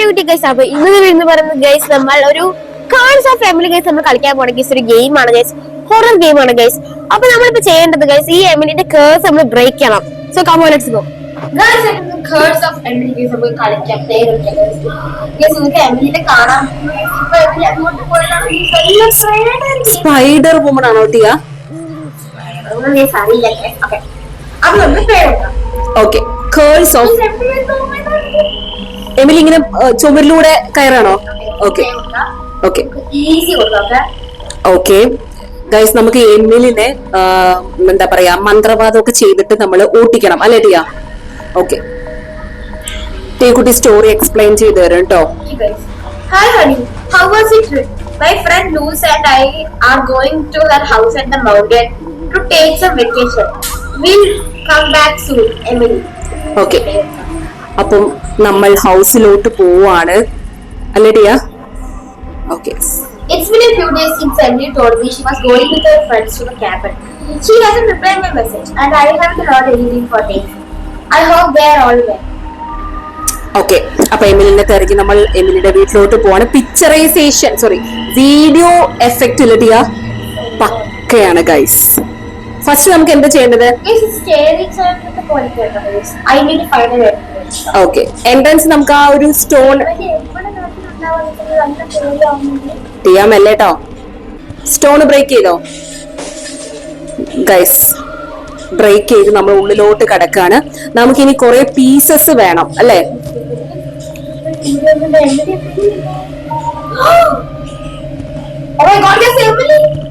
Video കുട്ടി guys അപ്പൊ ഇന്ന് വരുന്ന പറയുന്നത് ഗൈസ് നമ്മൾ ഒരു കാൺസ് ഓഫ് ഫാമിലി ഗൈസ് നമ്മൾ കളിക്കാൻ പോണ ഗൈസ് ഒരു ഗെയിം ആണ് ഗൈസ് ഹൊറർ ഗെയിം ആണ് ഗൈസ് അപ്പൊ നമ്മളിപ്പോ ചെയ്യേണ്ടത് ഗൈസ് ഈ എമിലിന്റെ കേഴ്സ് നമ്മൾ ബ്രേക്ക് ചെയ്യണം. So come on let's go guys curse of Emily guys നമുക്ക് കളിക്കാം. പ്ലേ കളിക്കാം ഗൈസ് നിങ്ങൾക്ക് എമിലിനെ കാണാം. ഇപ്പൊ എമിലി അങ്ങോട്ട് പോയിട്ടാണ് സ്പൈഡർ വുമൺ ആണോ ടിയ? അറിയില്ല. ഓക്കെ നമുക്ക് ഓഫ് എമിലി ഇങ്ങനെ ചുമരിലൂടെ കയറാണോ? ഓക്കെ. ഓക്കെ. ഓക്കെ. ഗൈസ് നമുക്ക് എമിലിനെ എന്താ പറയാ മന്ത്രവാദം ഒക്കെ ചെയ്തിട്ട് നമ്മൾ ഓട്ടിക്കണം അല്ലേ ടിയ? ഓക്കെ. ടീക്കുട്ടി സ്റ്റോറി എക്സ്പ്ലെയിൻ ചെയ്ത് തരും കേട്ടോ hi how was? My friend Luz and I are going to her house at the mountain to take some vacation. We'll come back soon, Emily. Okay. അപ്പം നമ്മൾ ഹൗസിലോട്ട് പോവാണ് അല്ലേ okay It's been a few days since Sandy told me she was going with her friends to the cabin. She hasn't replied my message and I haven't heard anything for days. I hope they are all well. Okay അപ്പൊ എമിലിനെ തിരക്കി നമ്മൾ എമിലിന്റെ വീട്ടിലോട്ട് പോവാണ് picturisation sorry video effect ഇല്ലടിയ പക്കയാണ് guys first നമുക്ക് എന്താ ചെയ്യേണ്ടത്. ഓക്കെ എൻട്രൻസ് നമുക്ക് ആ ഒരു സ്റ്റോൺ ചെയ്യാമല്ലേ കേട്ടോ സ്റ്റോൺ ബ്രേക്ക് ചെയ്തോ? ഗൈസ് ബ്രേക്ക് ചെയ്ത് നമ്മൾ ഉള്ളിലോട്ട് കിടക്കാണ്. നമുക്കിനി കുറെ പീസസ് വേണം അല്ലേ? Oh my god, you're!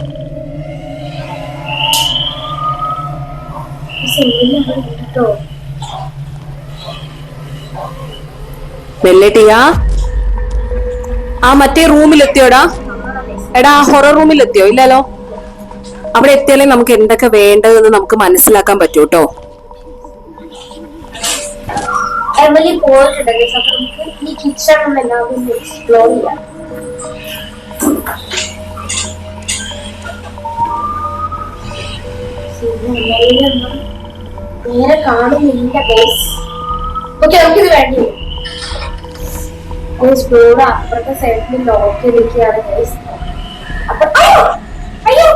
മെല്ലട്ടിയ? ആ മറ്റേ റൂമിലെത്തിയോടാ? എടാ ആ ഹൊറർ റൂമിലെത്തിയോ? ഇല്ലല്ലോ. അവിടെ എത്തിയാലേ നമുക്ക് എന്തൊക്കെ വേണ്ടതെന്ന് നമുക്ക് മനസ്സിലാക്കാൻ പറ്റൂ കേട്ടോ കിച്ചൺ നേരെ കാണുന്നില്ല ഗൈസ് ഓക്കെ നമുക്കിത് വേണ്ടി ഫ്ലോർ അപ്പുറത്തെ സൈഡിൽ ലോക്ക് ചെയ്തിരിക്കുകയാണ് ഗൈസ് അപ്പൊ അയ്യോ അയ്യോ.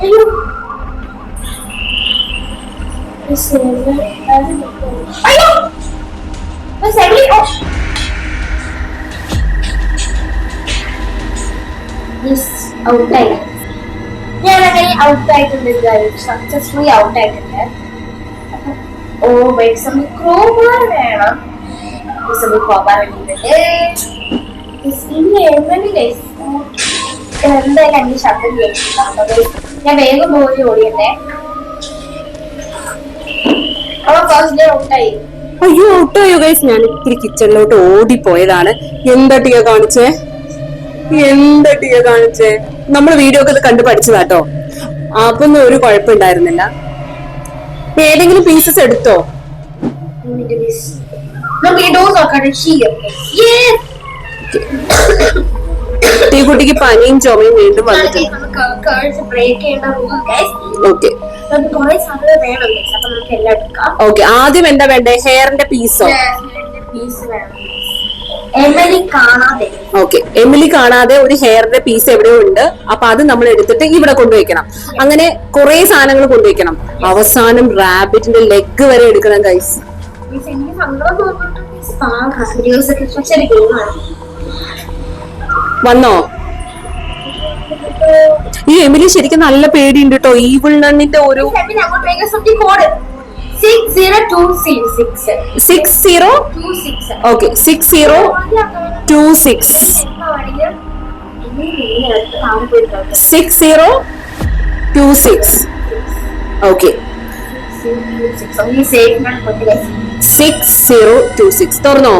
അയ്യോ. സെഡ്ലി ഓ. മിസ് ഔട്ടായി ഞാൻ ഔട്ട് ആയിട്ടുണ്ട് സക്സസ്ഫുള്ളി ഔട്ട് ആയിട്ടുണ്ട് ഓ വൈസം ക്രോമാർ വേണം. എങ്ങനെ എന്തായാലും അതിന്റെ ശബ്ദം കേട്ടിട്ടുണ്ട് ഞാൻ വേഗം പോയി ഓടിയല്ലേ അയ്യോ ഔട്ടായോ ഗൈസ് ഞാൻ ഇത്തിരി കിച്ചണിലോട്ട് ഓടിപ്പോയതാണ്. എന്താ ടീ കാണിച്ചേ? എന്താ ടിയ കാണിച്ചേ? നമ്മൾ വീഡിയോ ഒക്കെ കണ്ടു പഠിച്ചതാട്ടോ അപ്പൊന്നും ഒരു കുഴപ്പമുണ്ടായിരുന്നില്ല. ഏതെങ്കിലും പീസസ് എടുത്തോ? ടീ കുട്ടിക്ക് പനിയും ചുമയും വീണ്ടും വന്നിട്ടുണ്ട്. ഓക്കെ ഓക്കെ ആദ്യം എന്താ വേണ്ടേ? ഹെയറിന്റെ പീസോ പീസ് വേണം കാണാതെ. ഓക്കെ. എമിലി കാണാതെ ഒരു ഹെയറിന്റെ പീസ് എവിടെയോ ഉണ്ട്. അപ്പൊ അത് നമ്മൾ എടുത്തിട്ട് ഇവിടെ കൊണ്ടുവയ്ക്കണം. അങ്ങനെ കുറെ സാധനങ്ങൾ കൊണ്ടുവയ്ക്കണം. അവസാനം റാബിറ്റിന്റെ ലെഗ് വരെ എടുക്കണം ഗൈസ് വന്നോ? ഈ എമിലി ശരിക്കും നല്ല പേടിയുണ്ട് കേട്ടോ. ഈ നണ്ണിന്റെ ഒരു six zero two six six zero two six okay six zero two six six zero two six okay six zero two six തുറന്നോ?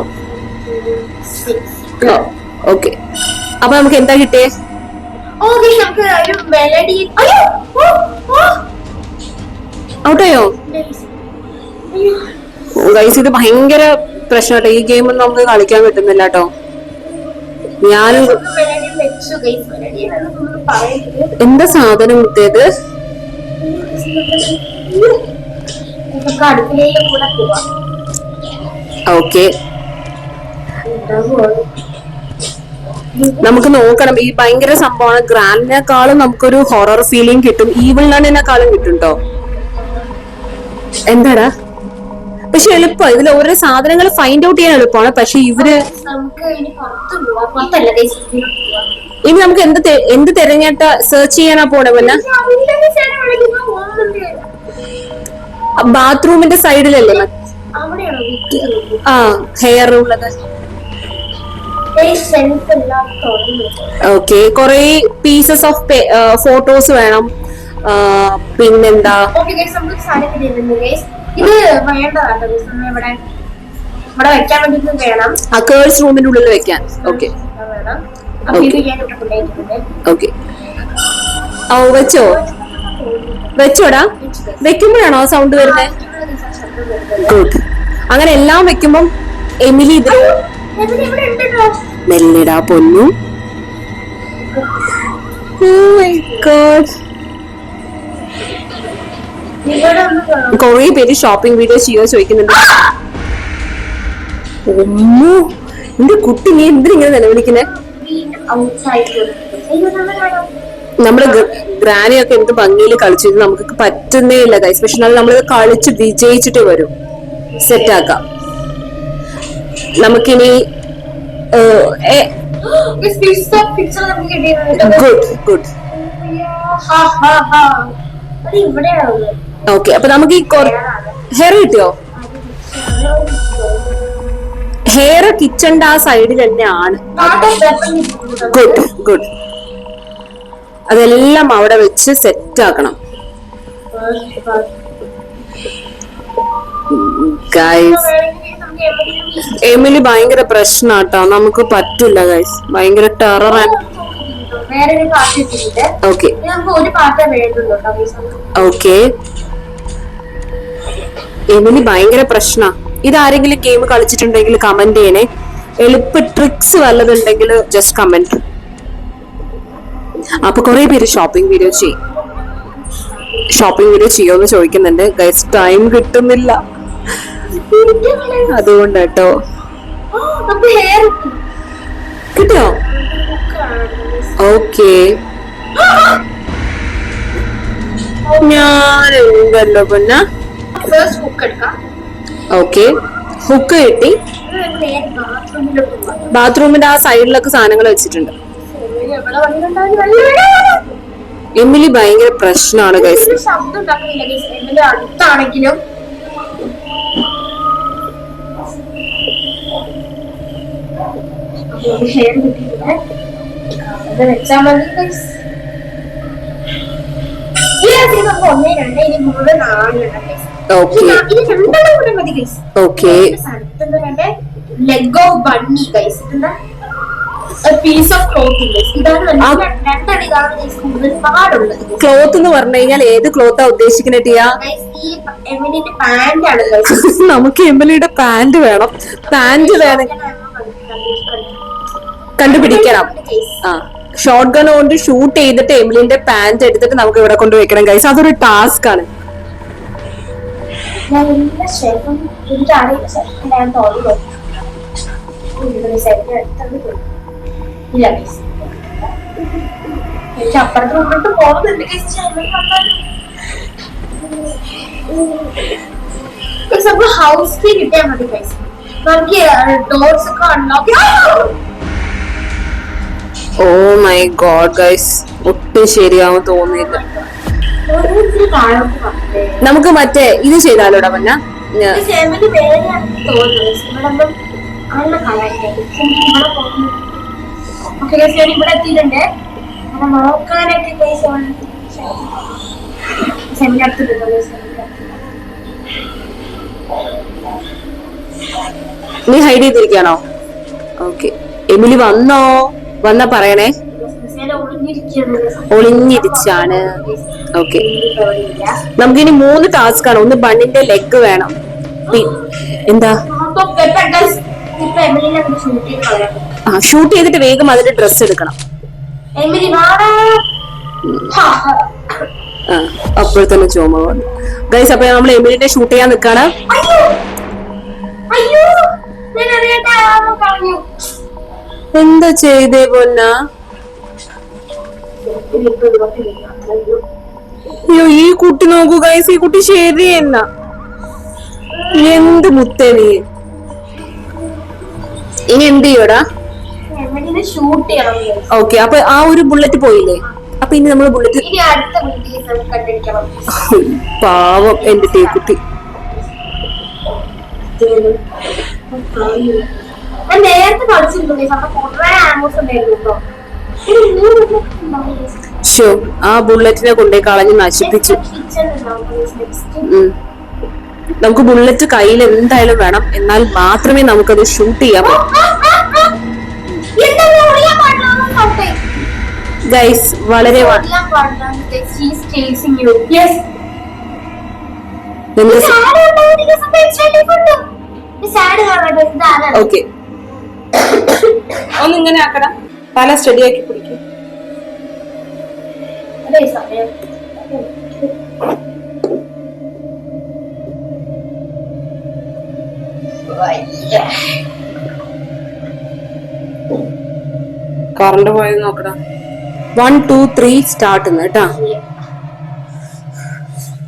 Okay അപ്പൊ നമുക്ക് എന്താ കിട്ടിയേ? ഔട്ടായോ. ഗൈസ് ഇത് ഭയങ്കര പ്രശ്നമാട്ടോ. ഈ ഗെയിം നമുക്ക് കളിക്കാൻ പറ്റുന്നില്ല കേട്ടോ പറയുന്നത് എന്താ സാധനം കിട്ടിയത്? ഓക്കെ. നമുക്ക് നോക്കണം. ഈ ഭയങ്കര സംഭവമാണ്. ഗ്രാൻഡിനെക്കാളും നമുക്കൊരു ഹൊറർ ഫീലിംഗ് കിട്ടും. ഈവിൾ നണ്ണിനെക്കാളും കിട്ടും കേട്ടോ എന്താടാ? പക്ഷെ എളുപ്പം. ഇതിൽ ഓരോ സാധനങ്ങൾ ഫൈൻഡ് ഔട്ട് ചെയ്യാൻ എളുപ്പമാണ് പക്ഷെ ഇവർ ഇനി നമുക്ക് എന്ത് എന്ത് തിരഞ്ഞിട്ട് സെർച്ച് ചെയ്യാനാ പോണേ പിന്നെ. ബാത്റൂമിന്റെ സൈഡിലല്ലേ ആ ഹെയർ ഉള്ളത്. ഓക്കെ കൊറേ പീസസ് ഓഫ് ഫോട്ടോസ് വേണം. പിന്നെന്താ? ഇത്. ഇവിടെ ഇവിടെ വെക്കാൻ വേണ്ടിട്ട് വേണം. ആ കേൾസ് റൂമിന്റെ ഉള്ളിൽ വെക്കാൻ. ഓക്കെ ഇത് വേണം. അപ്പൊ ഇത് ഞാൻ ഇവിടെ കൊണ്ടുപോയിട്ടുണ്ട് ഓക്കെ ഓ വെച്ചോ? വെച്ചോടാ. വെക്കുമ്പോഴാണോ സൗണ്ട് വരുന്നത് ഗുഡ് അങ്ങനെ എല്ലാം വെക്കുമ്പം എമിലി ഇത് മെല്ലിടാ പൊന്നു. ഗോഡ് മൈ ഒന്ന് കാണാം കൊറേ പേര് ഷോപ്പിംഗ് വീഡിയോ ചെയ്യാൻ ചോദിക്കുന്നുണ്ട്. ഒന്നു എന്റെ കുട്ടി നീ എന്തിനിങ്ങനെ നിലവിളിക്കുന്നേ? നമ്മൾ ഗ്രാനിയൊക്കെ എന്ത് ഭംഗിയിൽ കളിച്ചിട്ട് നമുക്ക് പറ്റുന്നേ ഇല്ല ഗൈസ് പക്ഷെ നമ്മൾ കളിച്ച് വിജയിച്ചിട്ട് വരും. സെറ്റ് ആക്കാം. നമുക്കിനി ഗുഡ് ഗുഡ് ഹാ, ഓക്കെ അപ്പൊ നമുക്ക് ഈ ഹെയർ കിട്ടിയോ? ഹെയർ കിച്ചണ്ട ആ സൈഡിൽ തന്നെയാണ്. ഗുഡ് ഗുഡ് അതെല്ലാം അവിടെ വെച്ച് സെറ്റ് ആക്കണം. ഗൈസ് എമിലി ഭയങ്കര പ്രശ്നാട്ടോ. നമുക്ക് പറ്റില്ല ഗൈസ് ഭയങ്കര ടെറർ ഓക്കെ ഓക്കെ എമിലി ഭയങ്കര പ്രശ്ന. ഇതാരെങ്കിലും ഗെയിം കളിച്ചിട്ടുണ്ടെങ്കിൽ കമന്റ് ചെയ്യണേ. എളുപ്പ ട്രിക്സ് വല്ലതുണ്ടെങ്കിൽ ജസ്റ്റ് കമന്റ് അപ്പൊ കുറെ പേര് ഷോപ്പിംഗ് വീഡിയോ ചെയ്യും ഷോപ്പിംഗ് വീഡിയോ ചെയ്യുമെന്ന് ചോദിക്കുന്നുണ്ട്. ഗൈസ് ടൈം കിട്ടുന്നില്ല. അതുകൊണ്ട് കേട്ടോ? കിട്ടോ ഓക്കേ ഞാൻ എന്തല്ലോ പിന്നെ? ഫേസ്റ്റ് ഹുക്ക് എടുക്കാം. ഓക്കെ ഹുക്ക് കിട്ടി. ബാത്റൂമിന്റെ ആ സൈഡിലൊക്കെ സാധനങ്ങൾ വെച്ചിട്ടുണ്ട്. എമിലി ഭയങ്കര പ്രശ്നമാണ് ഗൈസ് അടുത്താണെങ്കിലും. വെച്ചാൽ മതി രണ്ട് ഇനി മൂന്ന് നാലെണ്ണം. Okay leg of bunny guys piece of cloth cloth എന്ന് പറഞ്ഞു കഴിഞ്ഞാൽ ഏത് ക്ലോത്താ ഉദ്ദേശിക്കുന്നത് ടിയാ? നമുക്ക് എമിലിയുടെ പാന്റ് വേണം. പാന്റ് വേണം. കണ്ടുപിടിക്കണം. ആ. ഷോർട്ട് ഗൺ കൊണ്ട് ഷൂട്ട് ചെയ്തിട്ട് എമിലിന്റെ പാന്റ് എടുത്തിട്ട് നമുക്ക് ഇവിടെ കൊണ്ട് വെക്കണം ഗൈസ് അതൊരു ടാസ്ക് ആണ്. ഞാൻ എല്ലാ ഷെൽഫും എനിക്ക് അറിയില്ല ഷെൽഫിൽ ഞാൻ തോന്നി പോയി ഇല്ല ഗൈസ് എനിക്ക് അപ്പുറത്ത് മുന്നോട്ട് പോകുന്നുണ്ട് ഗൈസ് നമുക്ക് ഹൗസ് കീ കിട്ടിയാൽ മതി ഗൈസ് നമുക്ക് ഡോർസ് ഒക്കെ unlock oh my god guys ഒട്ടും ശരിയാവും തോന്നിയില്ല. ഓരോരുത്തർ താഴോട്ട് വന്നേ നമുക്ക് മറ്റേ ഇത് ചെയ്താലോ ഡവന്ന ഇവിടെ എത്തിയിട്ടുണ്ട്. നീ ഹൈഡ് ചെയ്തിരിക്കാണോ ഓക്കെ എമിലി വന്നോ? വന്നാ പറയണേ. ഒളിഞ്ഞിരിച്ചാണ്. ഓക്കെ നമുക്കിനി മൂന്ന് ടാസ്ക് ആണ്. ഒന്ന് ബണ്ണിന്റെ ലെഗ് വേണം. എന്താ? ആ ഷൂട്ട് ചെയ്തിട്ട് വേഗം അതിന്റെ ഡ്രസ് എടുക്കണം. എമിലി ചോമ വന്നു. ഗൈസ് അപ്പൊ നമ്മൾ എമിലിന്റെ ഷൂട്ട് ചെയ്യാൻ നിക്കാണ് എന്താ ചെയ്തേ പൊന്ന? അയ്യോ ഈ കുട്ടി നോക്കൂ ഗൈസ് ഈ കുട്ടി ശരിയല്ല എന്ത് മുത്തേ നീ ഇനി എന്ത് ചെയ്യടാ. ഓക്കെ അപ്പൊ ആ ഒരു ബുള്ളറ്റ് പോയില്ലേ? അപ്പൊ ഇനി നമ്മൾ ബുള്ളറ്റ് പാവം എന്റെ തേക്കുട്ടി. നേരത്തെ കളിച്ചിരുന്നു ഷോ ആ ബുള്ളറ്റിനെ കൊണ്ടേ കളഞ്ഞ് നശിപ്പിച്ചു. നമുക്ക് ബുള്ളറ്റ് കയ്യിൽ എന്തായാലും വേണം എന്നാൽ മാത്രമേ നമുക്കത് ഷൂട്ട് ചെയ്യാൻ പറ്റൂ? ഗൈസ് വളരെ വ- ഒളിയാൻ പാടില്ലാന്ന് guys. She is chasing you. Yes. എന്ത് ഈ sad ഉണ്ടാവും guys. അപ്പൊ extra life ഉണ്ട്. ഈ sad ഓക്കെ ഒന്ന് ഇങ്ങനെ ആക്കണം പല സ്റ്റഡി ആക്കി പിടിക്കും. അതേ സമയം. കറണ്ട് പോയത് നോക്കടാ. വൺ ടു ത്രീ സ്റ്റാർട്ട് കേട്ടാ.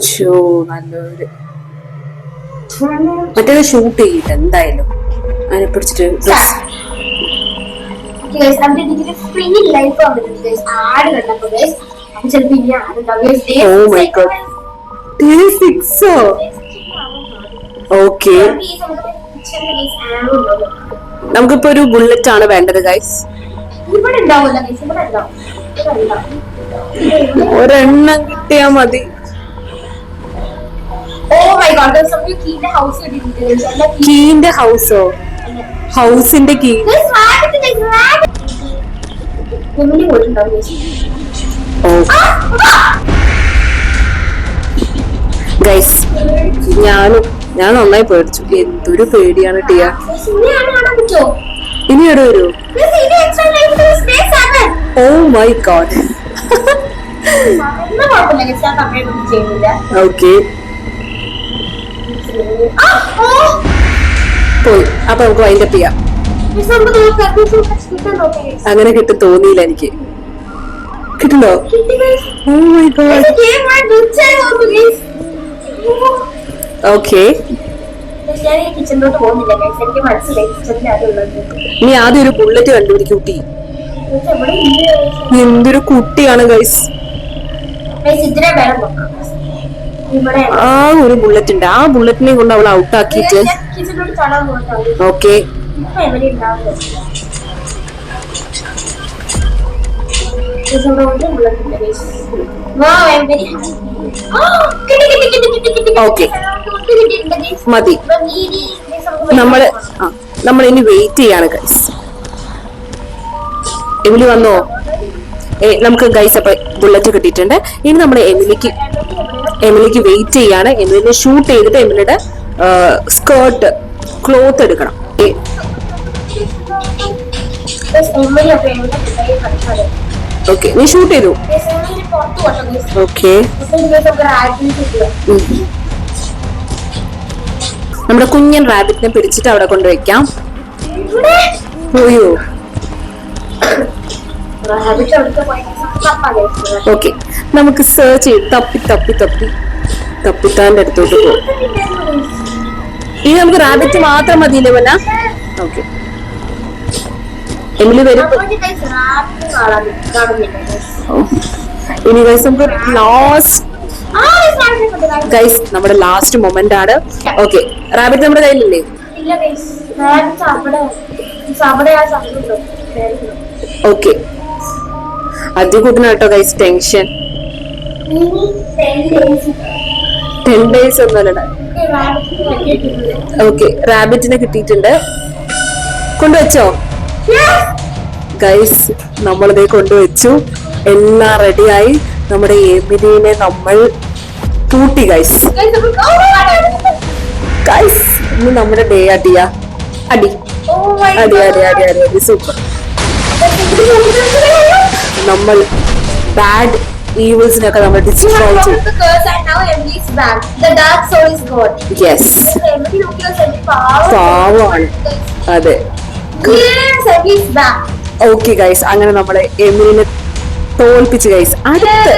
ചോ നല്ലൊരു. മറ്റേത് ഷൂട്ട് ചെയ്തിട്ട് എന്തായാലും. അതിനെ പിടിച്ചിട്ട് അവരുടെ ഫ്രീ ലൈഫ് വന്നിട്ടുണ്ട്. ആട് കണ്ടപ്പോ. അപ്പൊ ചിലപ്പോ ഇനി ആടുണ്ടാവും Oh ഓക്കെ. നമുക്കിപ്പോ ഒരു ബുള്ളറ്റ് ആണ് വേണ്ടത് ഗൈസ്. ഒരെണ്ണം കിട്ടിയാ മതി. Oh കീന്റെ ഹൗസോ ഹൗസിന്റെ കീ. എമിലി പോയിട്ടുണ്ടാവും. ഗൈസ് ഞാനും ഞാൻ നന്നായി പേടിച്ചു എന്തൊരു പേടിയാണ് ടിയ? ഇനി എവിടെ വരൂ seven. Oh my god okay. പോയി അപ്പൊ നമുക്ക് വൈൻഡപ്പ് ചെയ്യാം അങ്ങനെ കിട്ടും തോന്നിയില്ല എനിക്ക്. കിട്ടുന്നോ? ഓക്കേ വന്നു ഓക്കെ ഇനി ആദ്യം ഒരു ബുള്ളറ്റ് കണ്ടുപിടിക്കും കുട്ടി. എന്തൊരു കുട്ടിയാണ് ഗൈസ് ആ ഒരു ബുള്ളറ്റ് ഉണ്ട്. ആ ബുള്ളറ്റിനെ കൊണ്ട് അവൾ ഔട്ട് ഓക്കേ മതി. നമ്മൾ നമ്മൾ ഇനി വെയിറ്റ് ചെയ്യാണ് ഗൈസ് എമിലി വന്നോ? ഏ നമുക്ക് ഗൈസ് അപ്പൊ ബുള്ളറ്റ് കിട്ടിയിട്ടുണ്ട്. ഇനി നമ്മൾ എമിലിക്ക് എമിലിക്ക് വെയിറ്റ് ചെയ്യാണ്. എമിലിനെ ഷൂട്ട് ചെയ്തിട്ട് എമിലിയുടെ സ്കേർട്ട് ക്ലോത്ത് എടുക്കണം. ഓക്കെ നീ ഷൂട്ട് ചെയ്തു. ഓക്കെ. നമ്മുടെ കുഞ്ഞൻ റാബിറ്റിനെ പിടിച്ചിട്ട് അവിടെ കൊണ്ടുവയ്ക്കാം പോയോ. ഓക്കെ. നമുക്ക് സെർച്ച് ചെയ്ത് തപ്പി തപ്പി തപ്പി. തപ്പിത്താന്റെ അടുത്തോട്ട് പോകും ഇനി നമുക്ക് റാബിറ്റ് മാത്രം മതിയില്ലേ വല്ല ഓക്കെ. എമിലി വരും. ഇനി ഗൈസ് നമുക്ക് ലാസ്റ്റ് നമ്മുടെ ലാസ്റ്റ് മൊമെന്റ് ആണ്. ഓക്കെ റാബിറ്റ് നമ്മുടെ കയ്യിലില്ലേ? ഇല്ല, അതി. ഓക്കെ കേട്ടോ ഗൈസ് ടെൻഷൻ. ടെൻ ഡേയ്സ് ഒന്നുമല്ല. Okay, rabbit നെ പറ്റിയിട്ടുണ്ട്. ഓക്കെ റാബിറ്റിനെ കിട്ടിയിട്ടുണ്ട്. കൊണ്ടുവച്ചോ. ഗൈസ് നമ്മളിതേ കൊണ്ടുവച്ചു. എല്ലാം റെഡിയായി നമ്മുടെ എമിലിനെ നമ്മൾ കൂട്ടി ഗൈസ്. ഗൈസ് ഇന്ന് നമ്മുടെ ഡേ അടിയ. അടി. അടി. അടി അടി അടി അടി. സൂപ്പർ നമ്മൾ ബാഡ് ഈവിൾസിനൊക്കെ നമ്മൾ ഡിസ്ട്രോയ് ചെയ്തു. അതെ. ഓക്കെ ഗൈസ് അങ്ങനെ നമ്മളെ എമിനെ തോൽപ്പിച്ച് ഗൈസ് അടുത്ത്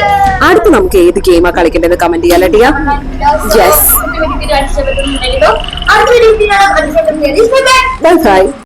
അടുത്ത് നമുക്ക് ഏത് ഗെയിമാ കളിക്കേണ്ടത് കമന്റ് ചെയ്യാൻ ടിയ? Yes bye bye